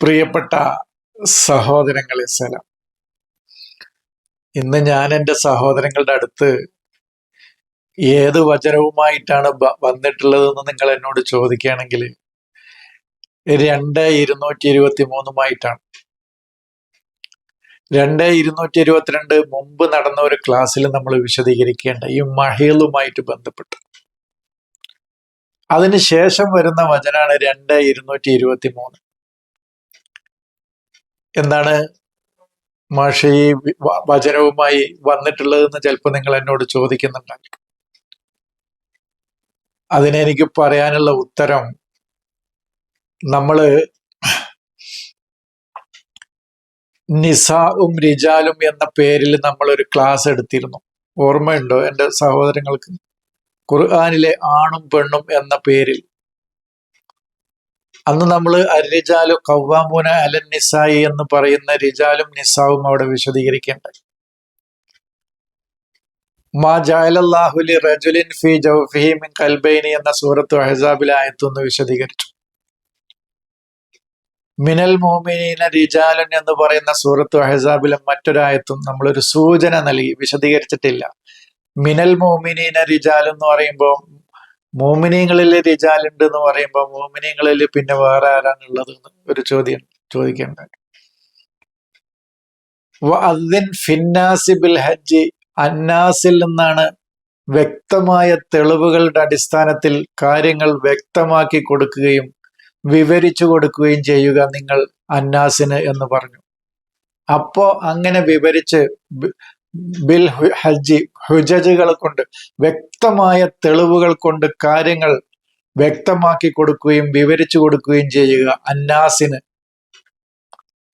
പ്രിയപ്പെട്ട സഹോദരങ്ങളെ സലാം ഇന്ന് ഞാൻ എന്റെ സഹോദരങ്ങളുടെ അടുത്ത് ഏത് വചനവുമായിട്ടാണ് വന്നിട്ടുള്ളതെന്ന് നിങ്ങൾ എന്നോട് ചോദിക്കുകയാണെങ്കിൽ രണ്ട് ഇരുന്നൂറ്റി ഇരുപത്തി മൂന്നുമായിട്ടാണ് രണ്ട് ഇരുന്നൂറ്റി ഇരുപത്തിരണ്ട് മുമ്പ് നടന്ന ഒരു ക്ലാസ്സിൽ നമ്മൾ വിശദീകരിക്കേണ്ട ഈ മഹീലുമായിട്ട് ബന്ധപ്പെട്ട്. അതിനുശേഷം വരുന്ന വചനാണ് രണ്ട് ഇരുന്നൂറ്റി ഇരുപത്തി മൂന്ന് എന്താണ് മാഷ ഈ വചനവുമായി വന്നിട്ടുള്ളതെന്ന് ചിലപ്പോൾ നിങ്ങൾ എന്നോട് ചോദിക്കുന്നുണ്ടാകും അതിനെനിക്ക് പറയാനുള്ള ഉത്തരം നമ്മൾ നിസാവും റിജാലും എന്ന പേരിൽ നമ്മൾ ഒരു ക്ലാസ് എടുത്തിരുന്നു. ഓർമ്മയുണ്ടോ എന്റെ സഹോദരങ്ങൾക്ക്? ഖുർആാനിലെ ആണും പെണ്ണും എന്ന പേരിൽ. അന്ന് നമ്മൾ അരിജാലു കൗവാമൂന അലൻ നിസായി എന്ന് പറയുന്ന റിജാലും നിസാവും അവിടെ വിശദീകരിക്കേണ്ടത്. മാ ജാലല്ലാഹുലി റജുലിൻ ഫി ജൗഫിൻ കൽബൈനി എന്ന സൂറത്ത് അഹസാബിലെ ആയത്തൊന്ന് വിശദീകരിച്ചു. മിനൽ മോമിനീന റിജാലൻ എന്ന് പറയുന്ന സൂറത്ത് അഹസാബിലെ മറ്റൊരായത്തും നമ്മളൊരു സൂചന നൽകി വിശദീകരിച്ചിട്ടില്ല. മിനൽ മോമിനീന റിജാൽ എന്ന് പറയുമ്പോൾ മോമിനിയങ്ങളിൽ റിജാലുണ്ട് എന്ന് പറയുമ്പോൾ മോമിനിയങ്ങളിൽ പിന്നെ വേറെ ആരാണുള്ളത് ഒരു ചോദ്യം ചോദിക്കേണ്ടത് വഅദ്ദിൻ ഫിന്നാസി ബിൽ ഹജ്ജി. അന്നാസിൽ നിന്നാണ് വ്യക്തമായ തെളിവുകളുടെ അടിസ്ഥാനത്തിൽ കാര്യങ്ങൾ വ്യക്തമാക്കി കൊടുക്കുകയും വിവരിച്ചു കൊടുക്കുകയും ചെയ്യുക നിങ്ങൾ അന്നാസിന് എന്ന് പറഞ്ഞു. അപ്പോ അങ്ങനെ വിവരിച്ച് ബിൽ ഹജ്ജി ഹുജജുകൾ കൊണ്ട് വ്യക്തമായ തെളിവുകൾ കൊണ്ട് കാര്യങ്ങൾ വ്യക്തമാക്കി കൊടുക്കുകയും വിവരിച്ചു കൊടുക്കുകയും ചെയ്യുക അന്നാസിന്.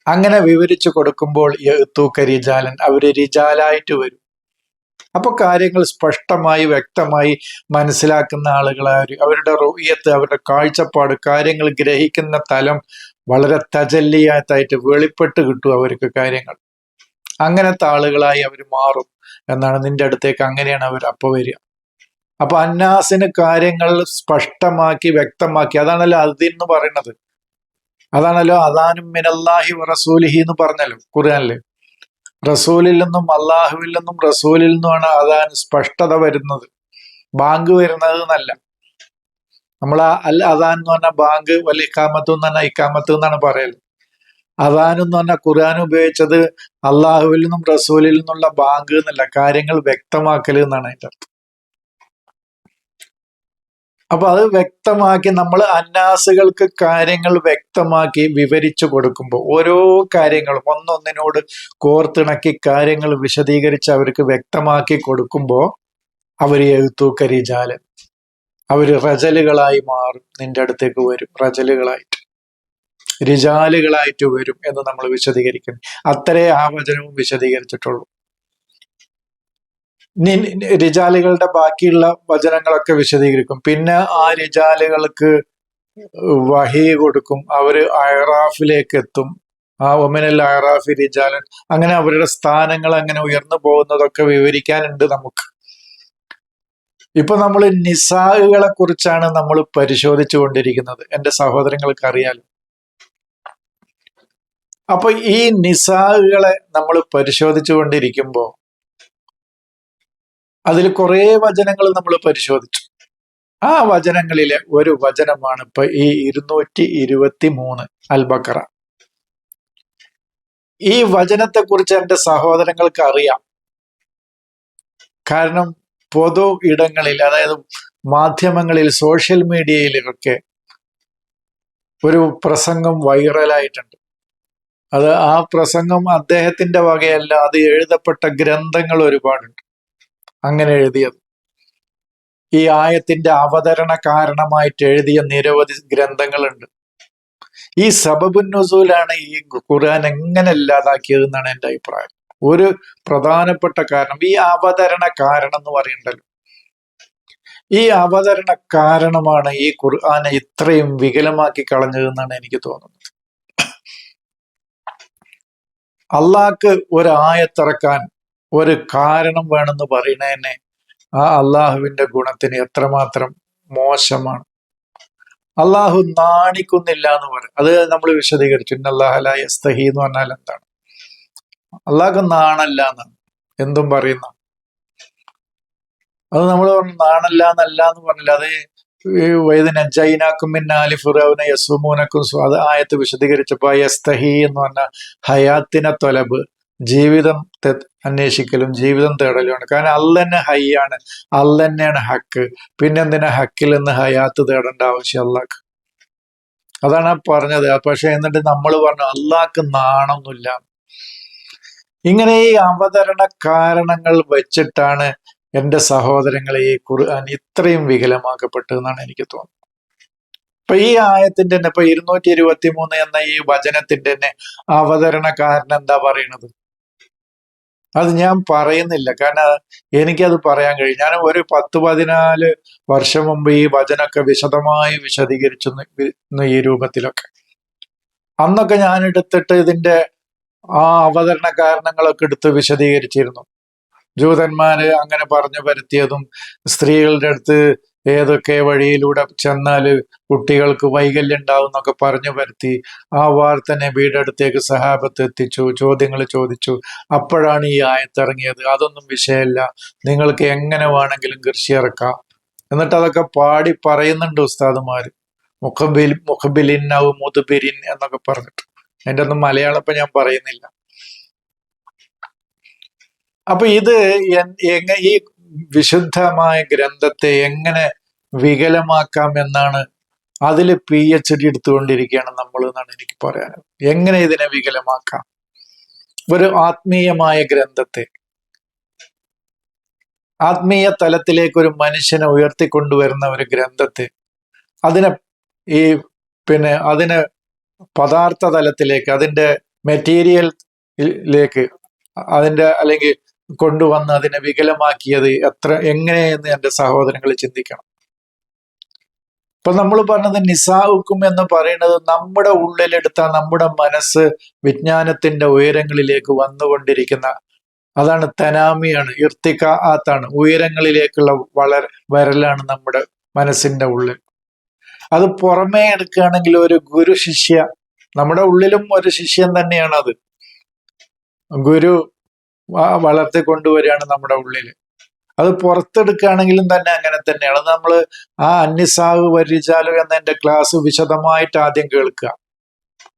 അങ്ങനെ വിവരിച്ചു കൊടുക്കുമ്പോൾ തൂക്ക റിജാലൻ അവർ റിജാലായിട്ട് വരും. അപ്പൊ കാര്യങ്ങൾ സ്പഷ്ടമായി വ്യക്തമായി മനസ്സിലാക്കുന്ന ആളുകളായി അവരുടെ റോയത്ത് അവരുടെ കാഴ്ചപ്പാട് കാര്യങ്ങൾ ഗ്രഹിക്കുന്ന തലം വളരെ തജല്ലിയാത്തായിട്ട് വെളിപ്പെട്ട് കിട്ടും അവർക്ക് കാര്യങ്ങൾ. അങ്ങനത്തെ ആളുകളായി അവർ മാറും എന്നാണ് നിന്റെ അടുത്തേക്ക് അങ്ങനെയാണ് അവർ അപ്പൊ വരിക. അപ്പൊ അന്നാസിന് കാര്യങ്ങൾ സ്പഷ്ടമാക്കി വ്യക്തമാക്കി. അതാണല്ലോ അതിൻ എന്ന് പറയുന്നത് അതാണല്ലോ അദാനും മിനല്ലാഹി റസൂലിഹി എന്ന് പറഞ്ഞല്ലോ ഖുർആനിൽ. റസൂലിൽ നിന്നും അള്ളാഹുവിൽ നിന്നും റസൂലിൽ നിന്നുമാണ് അതാൻ സ്പഷ്ടത വരുന്നത്. ബാങ്ക് വരുന്നത് എന്നല്ല. നമ്മൾ അൽ അദാൻ എന്ന് പറഞ്ഞ ബാങ്ക് വല്ല ഇക്കാമത്ത് എന്ന് പറഞ്ഞാൽ ഇക്കാമത്ത് എന്നാണ് പറയൽ. അദാൻ എന്ന് പറഞ്ഞാൽ ഖുർആൻ ഉപയോഗിച്ചത് അള്ളാഹുവിൽ നിന്നും റസൂലിൽ നിന്നുള്ള ബാങ്ക് എന്നല്ല കാര്യങ്ങൾ വ്യക്തമാക്കൽ എന്നാണ് അതിന്റെ അർത്ഥം. അപ്പൊ അത് വ്യക്തമാക്കി നമ്മൾ അന്നാസുകൾക്ക് കാര്യങ്ങൾ വ്യക്തമാക്കി വിവരിച്ചു കൊടുക്കുമ്പോൾ ഓരോ കാര്യങ്ങളും ഒന്നൊന്നിനോട് കോർത്തിണക്കി കാര്യങ്ങൾ വിശദീകരിച്ച് അവർക്ക് വ്യക്തമാക്കി കൊടുക്കുമ്പോൾ അവർ എഴുത്തൂക്കരിജാലൻ അവർ റജലുകളായി മാറും നിന്റെ അടുത്തേക്ക് വരും റജലുകളായിട്ട്. റിജാലുകളായിട്ട് വരും എന്ന് നമ്മൾ വിശദീകരിക്കുന്നു. അത്രേ ആ വചനവും വിശദീകരിച്ചിട്ടുള്ളൂ. രിജാലുകളുടെ ബാക്കിയുള്ള വചനങ്ങളൊക്കെ വിശദീകരിക്കും. പിന്നെ ആ രിജാലുകൾക്ക് വഹി കൊടുക്കും. അവർ അയറാഫിലേക്ക് എത്തും. ആ ഒമിനൽ അയറാഫി രിജാലൻ അങ്ങനെ അവരുടെ സ്ഥാനങ്ങൾ അങ്ങനെ ഉയർന്നു പോകുന്നതൊക്കെ വിവരിക്കാനുണ്ട് നമുക്ക്. ഇപ്പൊ നമ്മൾ നിസാഹുകളെ കുറിച്ചാണ് നമ്മൾ പരിശോധിച്ചു കൊണ്ടിരിക്കുന്നത് എന്റെ സഹോദരങ്ങൾക്ക് അറിയാലോ അപ്പൊ ഈ നിസാഹുകളെ നമ്മൾ പരിശോധിച്ചു കൊണ്ടിരിക്കുമ്പോൾ അതിൽ കുറെ വചനങ്ങൾ നമ്മൾ പരിശോധിച്ചു. ആ വചനങ്ങളിലെ ഒരു വചനമാണ് ഇപ്പൊ ഈ ഇരുന്നൂറ്റി ഇരുപത്തി മൂന്ന് അൽബക്കറ. ഈ വചനത്തെ കുറിച്ച് എന്റെ സഹോദരങ്ങൾക്ക് അറിയാം. കാരണം പൊതു ഇടങ്ങളിൽ അതായത് മാധ്യമങ്ങളിൽ സോഷ്യൽ മീഡിയയിലൊക്കെ ഒരു പ്രസംഗം വൈറലായിട്ടുണ്ട്. അത് ആ പ്രസംഗം അദ്ദേഹത്തിന്റെ വകയല്ല അത് എഴുതപ്പെട്ട ഗ്രന്ഥങ്ങൾ ഒരുപാടുണ്ട്. അങ്ങനെ എഴുതിയത്. ഈ ആയത്തിന്റെ അവതരണ കാരണമായിട്ട് എഴുതിയ നിരവധി ഗ്രന്ഥങ്ങളുണ്ട്. ഈ സബബുൻ നുസൂലാണ് ഈ ഖുർആൻ എങ്ങനെ ഇല്ലാതാക്കിയത് എന്നാണ് എന്റെ അഭിപ്രായം. ഒരു പ്രധാനപ്പെട്ട കാരണം ഈ അവതരണ കാരണം എന്ന് പറയണ്ടല്ലോ. ഈ അവതരണ കാരണമാണ് ഈ ഖുർആനെ ഇത്രയും വികലമാക്കി കളഞ്ഞതെന്നാണ് എനിക്ക് തോന്നുന്നത്. അള്ളാഹ്ക്ക് ഒരായത്തിറക്കാൻ ഒരു കാരണം വേണമെന്ന് പറയുന്നതന്നെ ആ അള്ളാഹുവിന്റെ ഗുണത്തിന് എത്രമാത്രം മോശമാണ്. അള്ളാഹു നാണിക്കുന്നില്ല എന്ന് പറയും. അത് നമ്മൾ വിശദീകരിച്ചു. ഇന്നല്ലാഹലസ്തഹി എന്ന് പറഞ്ഞാൽ എന്താണ്? അള്ളാഹ് നാണല്ല എന്നാണ് എന്തും പറയുന്ന. അത് നമ്മൾ പറഞ്ഞു നാണല്ല എന്നല്ല എന്ന് പറഞ്ഞില്ല. അത് വൈദിന ജൈനാക്കും മിന്നാലി ഫുറാവിന് യസുമൂനക്കും അത് ആയത്ത് വിശദീകരിച്ചപ്പോ യസ്തഹി എന്ന് പറഞ്ഞ ഹയാത്തിനെ തൊലബ് ജീവിതം അന്വേഷിക്കലും ജീവിതം തേടലുമാണ്. കാരണം അല്ലന്നെ ഹയ്യാണ് അല്ലന്നെയാണ് ഹക്ക്. പിന്നെ എന്തിനാ ഹക്കിൽ നിന്ന് ഹയാത്ത് തേടേണ്ട ആവശ്യം അല്ലാക്ക് അതാണ് പറഞ്ഞത്. പക്ഷെ എന്നിട്ട് നമ്മൾ പറഞ്ഞു അല്ലാക്ക് നാണൊന്നുമില്ല. ഇങ്ങനെ ഈ അവതരണ കാരണങ്ങൾ വെച്ചിട്ടാണ് എന്റെ സഹോദരങ്ങളെ ഈ ഖുർആൻ ഇത്രയും വികലമാക്കപ്പെട്ടു എന്നാണ് എനിക്ക് തോന്നുന്നത്. ഇപ്പൊ ഈ ആയത്തിന്റെ തന്നെ ഇപ്പൊ ഇരുന്നൂറ്റി ഇരുപത്തി മൂന്ന് എന്ന ഈ വചനത്തിന്റെ തന്നെ അവതരണക്കാരൻ എന്താ പറയണത് അത് ഞാൻ പറയുന്നില്ല. കാരണം എനിക്കത് പറയാൻ കഴിയും. ഞാൻ ഒരു പത്ത് പതിനാല് വർഷം മുമ്പ് ഈ വചനമൊക്കെ വിശദമായി വിശദീകരിച്ചു ഈ രൂപത്തിലൊക്കെ. അന്നൊക്കെ ഞാൻ എടുത്തിട്ട് ഇതിന്റെ ആ അവതരണ കാരണങ്ങളൊക്കെ എടുത്ത് വിശദീകരിച്ചിരുന്നു. ജൂതന്മാര് അങ്ങനെ പറഞ്ഞു പരത്തിയതും സ്ത്രീകളുടെ അടുത്ത് ഏതൊക്കെ വഴിയിലൂടെ ചെന്നാൽ കുട്ടികൾക്ക് വൈകല്യം ഉണ്ടാവും എന്നൊക്കെ പറഞ്ഞു പരത്തി. ആ വാർത്ത നബിയുടെ അടുത്തേക്ക് സഹാബത്ത് എത്തിച്ചു ചോദ്യങ്ങൾ ചോദിച്ചു. അപ്പോഴാണ് ഈ ആയത്തിറങ്ങിയത്. അതൊന്നും വിഷയമല്ല. നിങ്ങൾക്ക് എങ്ങനെ വേണമെങ്കിലും കൃഷി ഇറക്കാം. എന്നിട്ട് അതൊക്കെ പാടി പറയുന്നുണ്ട് ഉസ്താദുമാര്. മുഖബിൽ മുഖബിലിൻ മുതുബിരിൻ എന്നൊക്കെ പറഞ്ഞിട്ട്. എന്റെ ഒന്നും മലയാളം ഇപ്പൊ ഞാൻ പറയുന്നില്ല. അപ്പൊ ഇത് എങ്ങ- ഈ വിശുദ്ധമായ ഗ്രന്ഥത്തെ എങ്ങനെ വികലമാക്കാം എന്നാണ് അതിൽ പി എച്ച് ഡി എടുത്തുകൊണ്ടിരിക്കുകയാണ് നമ്മൾ എന്നാണ് എനിക്ക് പറയാൻ എങ്ങനെ ഇതിനെ വികലമാക്കാം? ഒരു ആത്മീയമായ ഗ്രന്ഥത്തെ. ആത്മീയ തലത്തിലേക്ക് ഒരു മനുഷ്യനെ ഉയർത്തിക്കൊണ്ടുവരുന്ന ഒരു ഗ്രന്ഥത്തെ. അതിനെ ഈ പിന്നെ അതിനെ പദാർത്ഥ തലത്തിലേക്ക് അതിന്റെ മെറ്റീരിയലിലേക്ക് അതിന്റെ അല്ലെങ്കിൽ കൊണ്ടുവന്ന് അതിനെ വികലമാക്കിയത് എത്ര എങ്ങനെയെന്ന് എന്റെ സഹോദരങ്ങൾ ചിന്തിക്കണം. ഇപ്പൊ നമ്മൾ പറഞ്ഞത് നിസാഹുക്കും എന്ന് പറയുന്നത് നമ്മുടെ ഉള്ളിലെടുത്ത നമ്മുടെ മനസ്സ് വിജ്ഞാനത്തിന്റെ ഉയരങ്ങളിലേക്ക് വന്നുകൊണ്ടിരിക്കുന്ന അതാണ് തനാമിയാണ് ഇർത്തിക ആത്താണ് ഉയരങ്ങളിലേക്കുള്ള വളർ വരലാണ് നമ്മുടെ മനസ്സിന്റെ ഉള്ളിൽ. അത് പുറമേ എടുക്കുകയാണെങ്കിൽ ഒരു ഗുരു ശിഷ്യ നമ്മുടെ ഉള്ളിലും ഒരു ശിഷ്യൻ തന്നെയാണ് അത് ഗുരു വളർത്തി കൊണ്ടുവരികയാണ് നമ്മുടെ ഉള്ളിൽ അത് പുറത്തെടുക്കുകയാണെങ്കിലും തന്നെ അങ്ങനെ തന്നെയാണ്. നമ്മൾ ആ അന്യസാവ് വരിച്ചാലോ എന്ന എന്റെ ക്ലാസ് വിശദമായിട്ട് ആദ്യം കേൾക്കുക.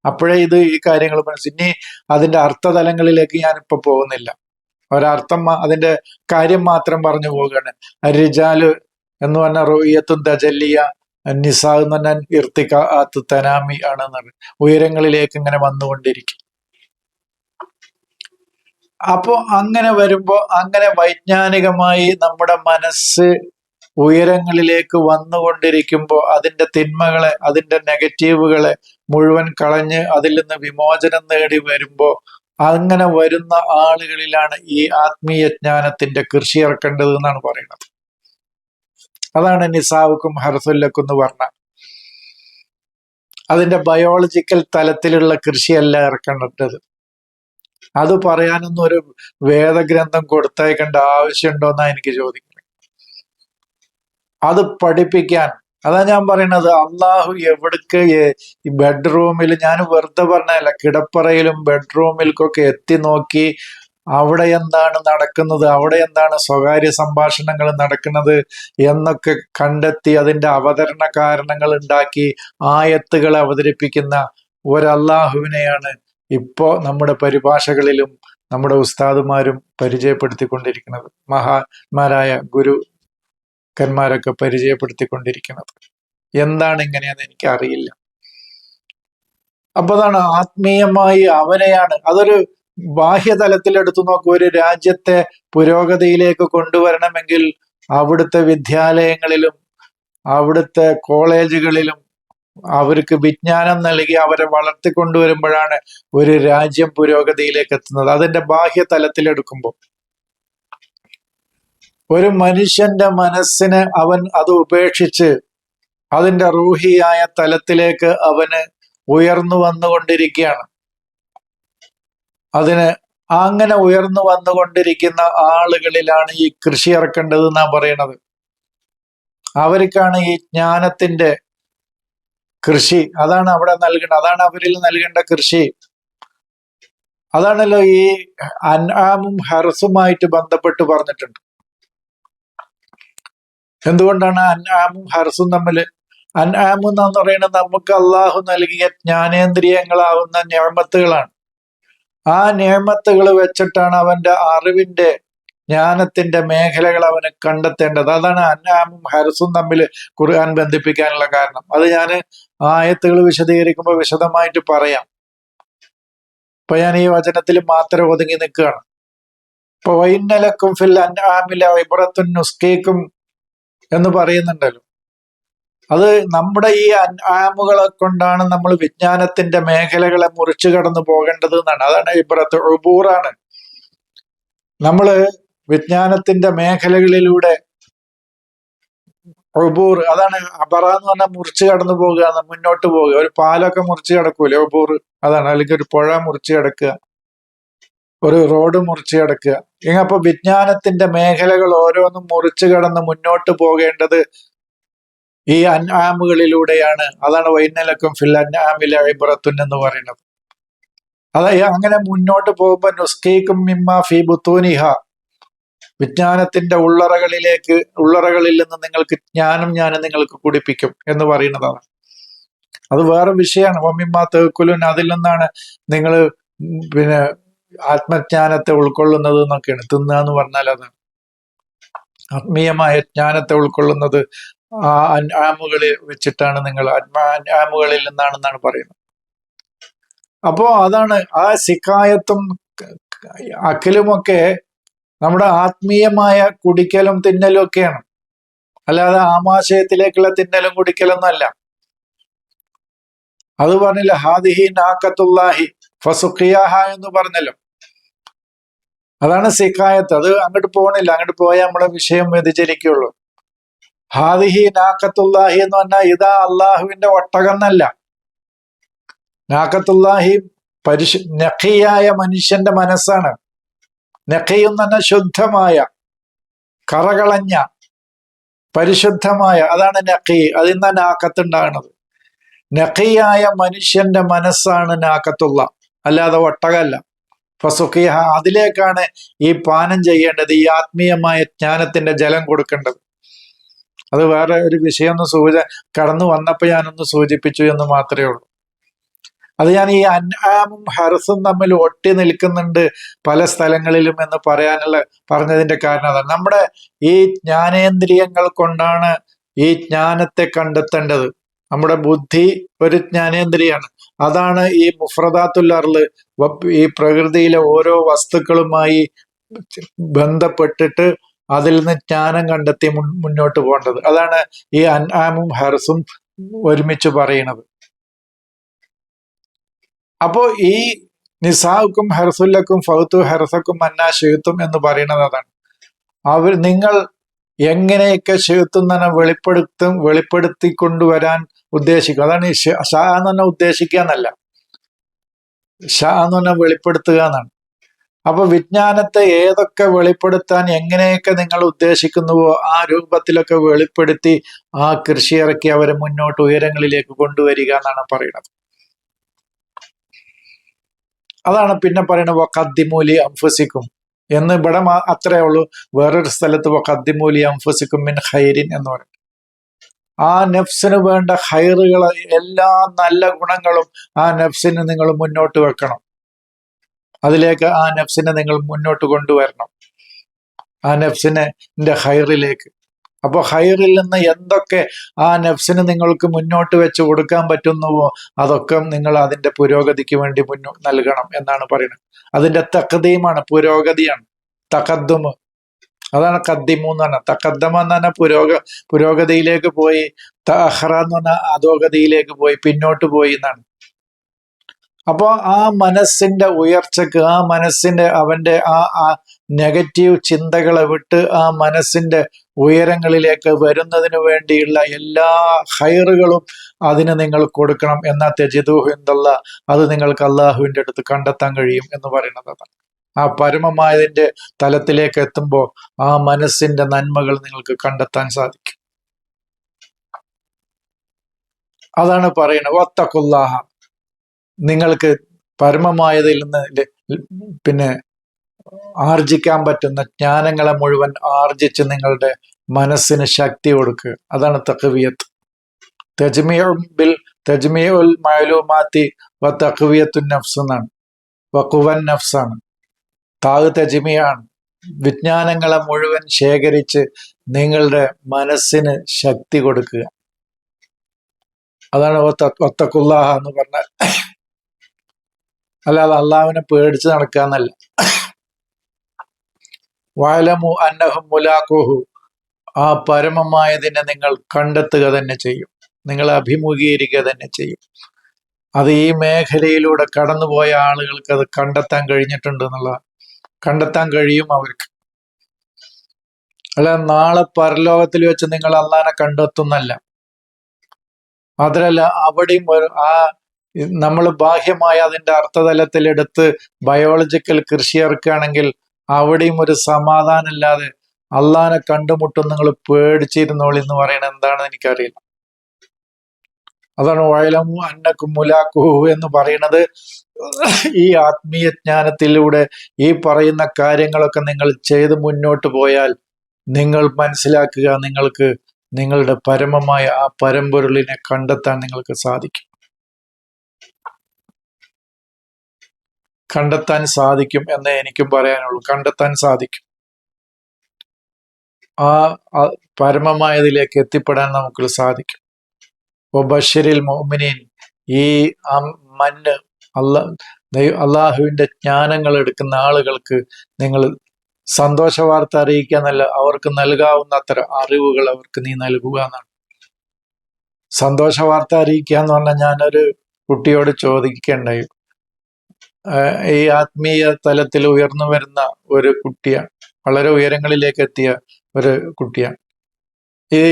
അപ്പോഴേ ഇത് ഈ കാര്യങ്ങൾ മനസ്സിൽ ഇനി അതിന്റെ അർത്ഥതലങ്ങളിലേക്ക് ഞാനിപ്പോൾ പോകുന്നില്ല. ഒരർത്ഥം അതിന്റെ കാര്യം മാത്രം പറഞ്ഞു പോവുകയാണ്. അരിജാൽ എന്ന് പറഞ്ഞ റോയ്യത്തും തജല്ലിയ നിസാ എന്ന് പറഞ്ഞാൽ ഇർത്തിക്കാത്ത് തനാമി ആണ് എന്നാണ് ഉയരങ്ങളിലേക്ക് ഇങ്ങനെ വന്നുകൊണ്ടിരിക്കും. അപ്പോ അങ്ങനെ വരുമ്പോ അങ്ങനെ വൈജ്ഞാനികമായി നമ്മുടെ മനസ്സ് ഉയരങ്ങളിലേക്ക് വന്നുകൊണ്ടിരിക്കുമ്പോൾ അതിന്റെ തിന്മകളെ അതിന്റെ നെഗറ്റീവുകളെ മുഴുവൻ കളഞ്ഞ് അതിൽ നിന്ന് വിമോചനം നേടി വരുമ്പോൾ അങ്ങനെ വരുന്ന ആളുകളിലാണ് ഈ ആത്മീയ ജ്ഞാനത്തിന്റെ കൃഷി ഇറക്കേണ്ടത് എന്നാണ് പറയുന്നത്. അതാണ് നിസാവുക്കും ഹർസുല്ലക്കും എന്ന് പറഞ്ഞ. അതിന്റെ ബയോളജിക്കൽ തലത്തിലുള്ള കൃഷിയല്ല ഇറക്കേണ്ടത്. അത് പറയാനൊന്നും ഒരു വേദഗ്രന്ഥം കൊടുത്തയക്കേണ്ട ആവശ്യമുണ്ടോ എന്നാ എനിക്ക് ചോദിക്കുന്നത്. അത് പഠിപ്പിക്കാൻ. അതാ ഞാൻ പറയണത് അള്ളാഹു എവിടേക്ക് ഈ ബെഡ്റൂമിൽ ഞാൻ വെറുതെ പറഞ്ഞല്ല കിടപ്പറയിലും ബെഡ്റൂമിലേക്കൊക്കെ എത്തി നോക്കി അവിടെ എന്താണ് നടക്കുന്നത് അവിടെ എന്താണ് സ്വകാര്യ സംഭാഷണങ്ങൾ നടക്കുന്നത് എന്നൊക്കെ കണ്ടെത്തി അതിന്റെ അവതരണ കാരണങ്ങൾ ഉണ്ടാക്കി ആയത്തുകൾ അവതരിപ്പിക്കുന്ന ഒരല്ലാഹുവിനെയാണ് ഇപ്പോ നമ്മുടെ പരിഭാഷകളിലും നമ്മുടെ ഉസ്താദുമാരും പരിചയപ്പെടുത്തിക്കൊണ്ടിരിക്കുന്നത് മഹാന്മാരായ ഗുരുക്കന്മാരൊക്കെ പരിചയപ്പെടുത്തിക്കൊണ്ടിരിക്കുന്നത്. എന്താണ് ഇങ്ങനെയെന്ന് എനിക്ക് അറിയില്ല അപ്പൊ അതാണ് ആത്മീയമായി അവനെയാണ്. അതൊരു ബാഹ്യതലത്തിൽ എടുത്തു നോക്കൂ ഒരു രാജ്യത്തെ പുരോഗതിയിലേക്ക് കൊണ്ടുവരണമെങ്കിൽ അവിടുത്തെ വിദ്യാലയങ്ങളിലും അവിടുത്തെ കോളേജുകളിലും അവർക്ക് വിജ്ഞാനം നൽകി അവരെ വളർത്തിക്കൊണ്ടുവരുമ്പോഴാണ് ഒരു രാജ്യം പുരോഗതിയിലേക്ക് എത്തുന്നത്. അതിന്റെ ബാഹ്യ തലത്തിലെടുക്കുമ്പോൾ ഒരു മനുഷ്യന്റെ മനസ്സിന് അവൻ അത് ഉപേക്ഷിച്ച് അതിന്റെ റൂഹിയായ തലത്തിലേക്ക് അവന് ഉയർന്നു വന്നുകൊണ്ടിരിക്കുകയാണ്. അതിന് അങ്ങനെ ഉയർന്നു വന്നുകൊണ്ടിരിക്കുന്ന ആളുകളിലാണ് ഈ കൃഷി ഇറക്കേണ്ടത് എന്നാ പറയണത് അവർക്കാണ് ഈ ജ്ഞാനത്തിന്റെ കൃഷി. അതാണ് അവിടെ നൽകേണ്ട അതാണ് അവരിൽ നൽകേണ്ട കൃഷി. അതാണല്ലോ ഈ അൻആമും ഹർസുമായിട്ട് ബന്ധപ്പെട്ട് പറഞ്ഞിട്ടുണ്ട്. എന്തുകൊണ്ടാണ് അൻആമും ഹർസും തമ്മിൽ അൻആമു എന്ന് പറയുന്നത് നമുക്ക് അള്ളാഹു നൽകിയ ജ്ഞാനേന്ദ്രിയങ്ങളാവുന്ന ഞാമത്തുകളാണ്. ആ നിയമത്തുകൾ വെച്ചിട്ടാണ് അവന്റെ അറിവിന്റെ ജ്ഞാനത്തിന്റെ മേഖലകൾ അവന് കണ്ടെത്തേണ്ടത്. അതാണ് അന്നാമും ഹരസും തമ്മിൽ ഖുർആൻ ബന്ധിപ്പിക്കാനുള്ള കാരണം. അത് ഞാൻ ആയത്തുകൾ വിശദീകരിക്കുമ്പോൾ വിശദമായിട്ട് പറയാം. ഇപ്പൊ ഞാൻ ഈ വചനത്തിൽ മാത്രം ഒതുങ്ങി നിൽക്കുകയാണ്. ഇപ്പൊ വൈന്നലക്കും ഫിൽ അൻആമില ഇബ്രത്തുൻ നുസ്കേക്കും എന്ന് പറയുന്നുണ്ടല്ലോ. അത് നമ്മുടെ ഈ ആമുകളെ കൊണ്ടാണ് നമ്മൾ വിജ്ഞാനത്തിന്റെ മേഖലകളെ മുറിച്ചു കടന്നു പോകേണ്ടത് എന്നാണ്. അതാണ് ഇബ്രത്ത് ഉബൂറാണ്. നമ്മൾ വിജ്ഞാനത്തിന്റെ മേഖലകളിലൂടെ ഒബൂർ അതാണ് അബറ എന്ന് പറഞ്ഞാൽ മുറിച്ച് കടന്നു പോകുക മുന്നോട്ട് പോവുക. ഒരു പാലൊക്കെ മുറിച്ച് കിടക്കൂലേ ഒബൂർ അതാണ്. അല്ലെങ്കിൽ ഒരു പുഴ മുറിച്ച് കിടക്കുക. ഒരു റോഡ് മുറിച്ച് കിടക്കുക. ഇങ്ങനെ അപ്പൊ വിജ്ഞാനത്തിന്റെ മേഖലകൾ ഓരോന്നും മുറിച്ച് കടന്ന് മുന്നോട്ട് പോകേണ്ടത് ഈ അൻആമുകളിലൂടെയാണ് അതാണ് വൈനലക്കും ഫിൽ അൻആമിലെ അഴിബുറത്തുൻ എന്ന് പറയുന്നത്. അതായത് അങ്ങനെ മുന്നോട്ട് പോകുമ്പോൾ നുസ്കീക്കും മിമ്മ ഫി ബുത്തൂനിഹ. വിജ്ഞാനത്തിന്റെ ഉള്ളറകളിലേക്ക് ഉള്ളറകളിൽ നിന്ന് നിങ്ങൾക്ക് ജ്ഞാനം ഞാൻ നിങ്ങൾക്ക് കുടിപ്പിക്കും എന്ന് പറയുന്നതാണ് അത് വേറെ വിഷയമാണ് വമ്മിമ്മ തേക്കുലുൻ അതിൽ നിന്നാണ് നിങ്ങൾ പിന്നെ ആത്മജ്ഞാനത്തെ ഉൾക്കൊള്ളുന്നത് എന്നൊക്കെയാണ് തിന്നുക എന്ന് പറഞ്ഞാൽ അതാണ് ആത്മീയമായ ജ്ഞാനത്തെ ഉൾക്കൊള്ളുന്നത് ആ ആമുകളിൽ വെച്ചിട്ടാണ് നിങ്ങൾ ആമുകളിൽ നിന്നാണെന്നാണ് പറയുന്നത് അപ്പോ അതാണ് ആ സിക്കായത്തും അഖിലുമൊക്കെ നമ്മുടെ ആത്മീയമായ കുടിക്കലും തിന്നലും ഒക്കെയാണ്. അല്ലാതെ ആമാശയത്തിലേക്കുള്ള തിന്നലും കുടിക്കലൊന്നല്ല അത് പറഞ്ഞില്ല ഹാദിഹി നാക്കത്തുല്ലാഹി ഫസുഖിയാഹ എന്ന് പറഞ്ഞല്ലോ. അതാണ് സിക്കായത്ത് അത് അങ്ങോട്ട് പോകണില്ല അങ്ങോട്ട് പോയാൽ നമ്മുടെ വിഷയം വ്യതിചരിക്കുള്ളൂ ഹാദിഹി നാക്കത്തുല്ലാഹി എന്ന് പറഞ്ഞാൽ ഇതാ അള്ളാഹുവിന്റെ ഒട്ടകന്നല്ല നാക്കത്തുല്ലാഹി പരിശു നഖിയായ മനുഷ്യന്റെ മനസ്സാണ്. നഖിയും തന്നെ ശുദ്ധമായ കറകളഞ്ഞ പരിശുദ്ധമായ അതാണ് നഖി. അതിൽ നിന്ന് നാക്കത്തുണ്ടാകുന്നത് നഖിയായ മനുഷ്യന്റെ മനസ്സാണ് നാക്കത്തുള്ള. അല്ലാതെ ഒട്ടകല്ല. ഫസുഖിഹ അതിലേക്കാണ് ഈ പാനം ചെയ്യേണ്ടത് ഈ ആത്മീയമായ ജ്ഞാനത്തിന്റെ ജലം കൊടുക്കേണ്ടത്. അത് വേറെ ഒരു വിഷയം ഒന്ന് സൂച കടന്നു വന്നപ്പോൾ ഞാനൊന്ന് സൂചിപ്പിച്ചു എന്ന് മാത്രമേ ഉള്ളൂ. അത് ഞാൻ ഈ അൻആമും ഹർസും തമ്മിൽ ഒട്ടി നിൽക്കുന്നുണ്ട് പല സ്ഥലങ്ങളിലും എന്ന് പറയാനുള്ള പറഞ്ഞതിന്റെ കാരണം അതാണ്. നമ്മുടെ ഈ ജ്ഞാനേന്ദ്രിയങ്ങൾ കൊണ്ടാണ് ഈ ജ്ഞാനത്തെ കണ്ടെത്തേണ്ടത്. നമ്മുടെ ബുദ്ധി ഒരു ജ്ഞാനേന്ദ്രിയാണ്. അതാണ് ഈ മുഫ്രദാത്തുല്ലറിൽ ഈ പ്രകൃതിയിലെ ഓരോ വസ്തുക്കളുമായി ബന്ധപ്പെട്ടിട്ട് അതിൽ നിന്ന് ജ്ഞാനം കണ്ടെത്തി മുന്നോട്ട് പോകേണ്ടത്. അതാണ് ഈ അൻആമും ഹർസും ഒരുമിച്ച് പറയുന്നത് അപ്പോ ഈ നിസാവുക്കും ഹെർസുല്ലക്കും ഫൗത്തു ഹെർസക്കും മന്നാ ഷെയ്ത്തും എന്ന് പറയുന്നത് അതാണ്. അവർ നിങ്ങൾ എങ്ങനെയൊക്കെ ഷെയ്ത്തും തന്നെ വെളിപ്പെടുത്തും വെളിപ്പെടുത്തി കൊണ്ടുവരാൻ ഉദ്ദേശിക്കും? അതാണ് ഷാ എന്ന് തന്നെ ഉദ്ദേശിക്കുക എന്നല്ല. ഷാ പറഞ്ഞാൽ വെളിപ്പെടുത്തുക എന്നാണ്. അപ്പൊ വിജ്ഞാനത്തെ ഏതൊക്കെ വെളിപ്പെടുത്താൻ എങ്ങനെയൊക്കെ നിങ്ങൾ ഉദ്ദേശിക്കുന്നുവോ ആ രൂപത്തിലൊക്കെ വെളിപ്പെടുത്തി ആ കൃഷി ഇറക്കി അവരെ മുന്നോട്ട് ഉയരങ്ങളിലേക്ക് കൊണ്ടുവരിക എന്നാണ് പറയുന്നത്. അതാണ് പിന്നെ പറയുന്നത് വക്കദ്ദിമൂലി അംഫസിക്കും. എന്ന് ഇവിടെ അത്രേ ഉള്ളൂ. വേറൊരു സ്ഥലത്ത് വക്കദ്ദിമൂലി അംഫസിക്കും മിൻ ഹൈരിൻ എന്ന് പറയും. ആ നെഫ്സിന് വേണ്ട ഹൈറുകൾ എല്ലാ നല്ല ഗുണങ്ങളും ആ നെഫ്സിന് നിങ്ങൾ മുന്നോട്ട് വെക്കണം. അതിലേക്ക് ആ നഫ്സിനെ നിങ്ങൾ മുന്നോട്ട് കൊണ്ടുവരണം. ആ നഫ്സിനെ ഹൈറിലേക്ക് അപ്പോൾ ഹൈറിൽ നിന്ന് എന്തൊക്കെ ആ നഫ്സിന് നിങ്ങൾക്ക് മുന്നോട്ട് വെച്ച് കൊടുക്കാൻ പറ്റുന്നുവോ അതൊക്കെ നിങ്ങൾ അതിന്റെ പുരോഗതിക്ക് വേണ്ടി മുന്നോ നൽകണം എന്നാണ് പറയുന്നത്. അതിന്റെ തക്കതീമാണ് പുരോഗതിയാണ്. തക്കദ്ദുമ് അതാണ് കദ്ദിമു എന്ന് പറഞ്ഞാൽ തക്കദ്ദമ എന്ന് പറഞ്ഞാൽ പുരോഗ പുരോഗതിയിലേക്ക് പോയി തഹ്റ എന്ന് പറഞ്ഞാൽ അധോഗതിയിലേക്ക് പോയി പിന്നോട്ട് പോയി എന്നാണ്. അപ്പോൾ ആ മനസ്സിന്റെ ഉയർച്ചക്ക് ആ മനസ്സിന്റെ അവന്റെ ആ നെഗറ്റീവ് ചിന്തകളെ വിട്ട് ആ മനസ്സിന്റെ ഉയരങ്ങളിലേക്ക് വരുന്നതിന് വേണ്ടിയുള്ള എല്ലാ ഹയറുകളും അതിന് നിങ്ങൾ കൊടുക്കണം. എന്ന എന്നുള്ള അത് നിങ്ങൾക്ക് അള്ളാഹുവിന്റെ അടുത്ത് കണ്ടെത്താൻ കഴിയും എന്ന് പറയുന്നത് ആ പരമമായതിന്റെ തലത്തിലേക്ക് എത്തുമ്പോൾ ആ മനസ്സിന്റെ നന്മകൾ നിങ്ങൾക്ക് കണ്ടെത്താൻ സാധിക്കും. അതാണ് പറയുന്നത്. ഒത്തക്കുല്ലാഹ നിങ്ങൾക്ക് പരമമായതിൽ നിന്ന് പിന്നെ ആർജിക്കാൻ പറ്റുന്ന ജ്ഞാനങ്ങളെ മുഴുവൻ ആർജിച്ച് നിങ്ങളുടെ മനസ്സിന് ശക്തി കൊടുക്കുക അതാണ് തഖവിയത്ത്. തജ്മിയുൽ ബിൽ തജ്മിഉൽ മഅലൂമാത്തി വ തഖവിയത്തുൻ നഫ്സ് എന്നാണ്. വഖുവൻ നഫ്സാണ് താഹ് തജ്മിയാണ് വിജ്ഞാനങ്ങളെ മുഴുവൻ ശേഖരിച്ച് നിങ്ങളുടെ മനസ്സിന് ശക്തി കൊടുക്കുക. അതാണ് വത്തക്കുല്ലാഹ എന്ന് പറഞ്ഞാൽ. അല്ലാതെ അള്ളാഹുവിനെ പേടിച്ച് നടക്കാന്നല്ല വയലമു അന്നഹും മുലാഖുഹു. ആ പരമമായതിനെ നിങ്ങൾ കണ്ടെത്തുക തന്നെ ചെയ്യും. നിങ്ങൾ അഭിമുഖീകരിക്കുക തന്നെ ചെയ്യും. അത് ഈ മേഖലയിലൂടെ കടന്നുപോയ ആളുകൾക്ക് അത് കണ്ടെത്താൻ കഴിഞ്ഞിട്ടുണ്ട് എന്നുള്ള കണ്ടെത്താൻ കഴിയും അവർക്ക്. അല്ല നാളെ പരലോകത്തിൽ വെച്ച് നിങ്ങൾ അള്ളാനെ കണ്ടെത്തുന്നല്ല മാത്രല്ല അവിടെയും ആ നമ്മൾ ബാഹ്യമായ അതിന്റെ അർത്ഥതലത്തിൽ എടുത്ത് ബയോളജിക്കൽ കൃഷി ഇറക്കുകയാണെങ്കിൽ അവിടെയും ഒരു സമാധാനമില്ലാതെ അള്ളാനെ കണ്ടുമുട്ടും നിങ്ങൾ പേടിച്ചിരുന്നോളി എന്ന് പറയണത് എന്താണെന്ന് എനിക്കറിയില്ല. അതാണ് വയലമു അന്നക്കും മുലാക്കുഹു എന്ന് പറയുന്നത്. ഈ ആത്മീയ ജ്ഞാനത്തിലൂടെ ഈ പറയുന്ന കാര്യങ്ങളൊക്കെ നിങ്ങൾ ചെയ്ത് മുന്നോട്ട് പോയാൽ നിങ്ങൾ മനസ്സിലാക്കുക നിങ്ങൾക്ക് നിങ്ങളുടെ പരമമായ ആ പരമ്പൊരുളിനെ കണ്ടെത്താൻ നിങ്ങൾക്ക് സാധിക്കും. കണ്ടെത്താൻ സാധിക്കും എന്നേ എനിക്കും പറയാനുള്ളൂ. കണ്ടെത്താൻ സാധിക്കും. ആ പരമമായതിലേക്ക് എത്തിപ്പെടാൻ നമുക്ക് സാധിക്കും. ബഷരിൽ മോമിനീൻ ഈ മഞ്ഞ് അല്ല അള്ളാഹുവിന്റെ ജ്ഞാനങ്ങൾ എടുക്കുന്ന ആളുകൾക്ക് നിങ്ങൾ സന്തോഷ വാർത്ത അറിയിക്കുക എന്നല്ല അവർക്ക് നൽകാവുന്ന അത്ര അറിവുകൾ അവർക്ക് നീ നൽകുക എന്നാണ്. സന്തോഷ വാർത്ത അറിയിക്കുക എന്ന് പറഞ്ഞാൽ ഞാനൊരു കുട്ടിയോട് ചോദിക്കേണ്ടായി. ഈ ആത്മീയ തലത്തിൽ ഉയർന്നു വരുന്ന ഒരു കുട്ടിയാണ് വളരെ ഉയരങ്ങളിലേക്ക് എത്തിയ ഒരു കുട്ടിയാണ് ഈ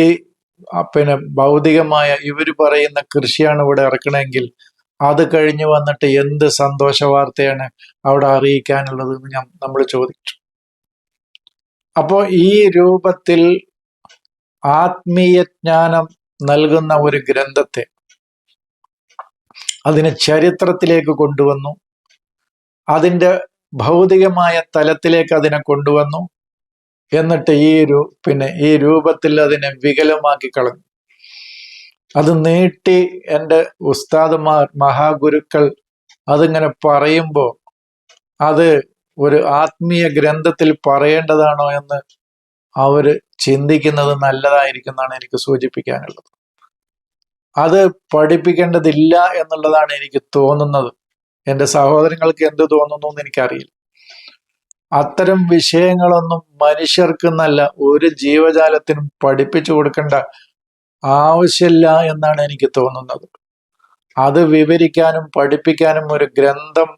പിന്നെ ഭൗതികമായ ഇവർ പറയുന്ന കൃഷിയാണ് ഇവിടെ ഇറക്കണമെങ്കിൽ അത് കഴിഞ്ഞു വന്നിട്ട് എന്ത് സന്തോഷ വാർത്തയാണ് അവിടെ അറിയിക്കാനുള്ളത് ഞാൻ നമ്മൾ ചോദിച്ചു. അപ്പോൾ ഈ രൂപത്തിൽ ആത്മീയ ജ്ഞാനം നൽകുന്ന ഒരു ഗ്രന്ഥത്തെ അതിനെ ചരിത്രത്തിലേക്ക് കൊണ്ടുവന്നു. അതിന്റെ ഭൗതികമായ തലത്തിലേക്ക് അതിനെ കൊണ്ടുവന്നു. എന്നിട്ട് ഈ രൂ പിന്നെ ഈ രൂപത്തിൽ അതിനെ വികലമാക്കി കളഞ്ഞു. അത് നീട്ടി എന്റെ ഉസ്താദുമാർ മഹാഗുരുക്കൾ അതിങ്ങനെ പറയുമ്പോൾ അത് ഒരു ആത്മീയ ഗ്രന്ഥത്തിൽ പറയേണ്ടതാണോ എന്ന് അവർ ചിന്തിക്കുന്നത് നല്ലതായിരിക്കും എന്നാണ് എനിക്ക് സൂചിപ്പിക്കാനുള്ളത്. അത് പഠിപ്പിക്കേണ്ടതില്ല എന്നുള്ളതാണ് എനിക്ക് തോന്നുന്നത്. എന്റെ സഹോദരങ്ങൾക്ക് എന്ത് തോന്നുന്നു എന്ന് എനിക്കറിയില്ല. അത്തരം വിഷയങ്ങളൊന്നും മനുഷ്യർക്ക് നല്ല ഒരു ജീവജാലത്തിനും പഠിപ്പിച്ചു കൊടുക്കേണ്ട ആവശ്യമില്ല എന്നാണ് എനിക്ക് തോന്നുന്നത്. അത് വിവരിക്കാനും പഠിപ്പിക്കാനും ഒരു ഗ്രന്ഥം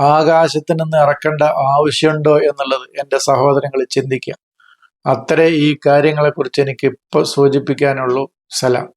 ആകാശത്തു നിന്ന് ഇറക്കേണ്ട ആവശ്യമുണ്ടോ എന്നുള്ളത് എന്റെ സഹോദരങ്ങൾ ചിന്തിക്കുക. അത്രേ ഈ കാര്യങ്ങളെക്കുറിച്ച് എനിക്ക് ഇപ്പോൾ സൂചിപ്പിക്കാനുള്ളൂ. സലാം.